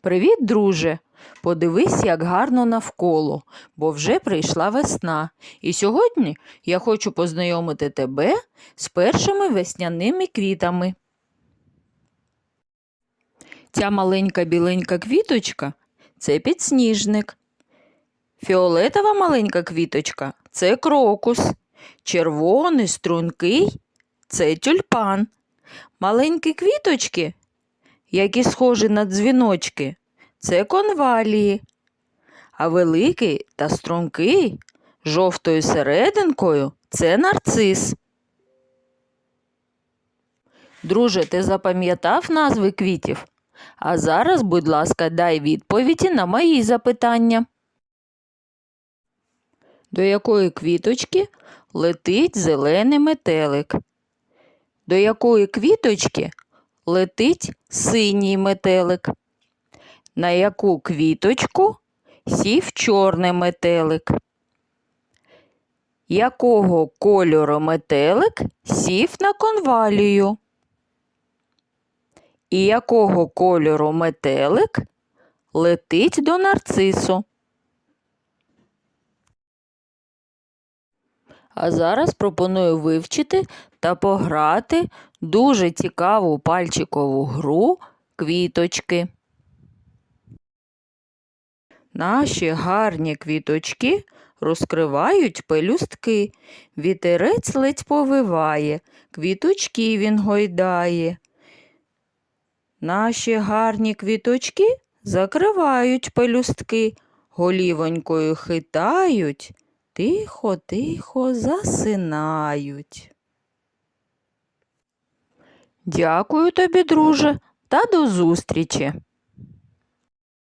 Привіт, друже! Подивись, як гарно навколо, бо вже прийшла весна. І сьогодні я хочу познайомити тебе з першими весняними квітами. Ця маленька біленька квіточка це підсніжник. Фіолетова маленька квіточка це крокус. Червоний стрункий це тюльпан. Маленькі квіточки які схожі на дзвіночки, це конвалії, а великий та стрункий жовтою серединкою це нарцис. Друже, ти запам'ятав назви квітів? А зараз, будь ласка, дай відповіді на мої запитання. До якої квіточки летить зелений метелик? До якої квіточки летить синій метелик. На яку квіточку сів чорний метелик? Якого кольору метелик сів на конвалію? І якого кольору метелик летить до нарцису? А зараз пропоную вивчити та пограти дуже цікаву пальчикову гру квіточки. Наші гарні квіточки розкривають пелюстки. Вітерець ледь повиває, квіточки він гойдає. Наші гарні квіточки закривають пелюстки, голівонькою хитають, тихо-тихо засинають. Дякую тобі, друже, та до зустрічі.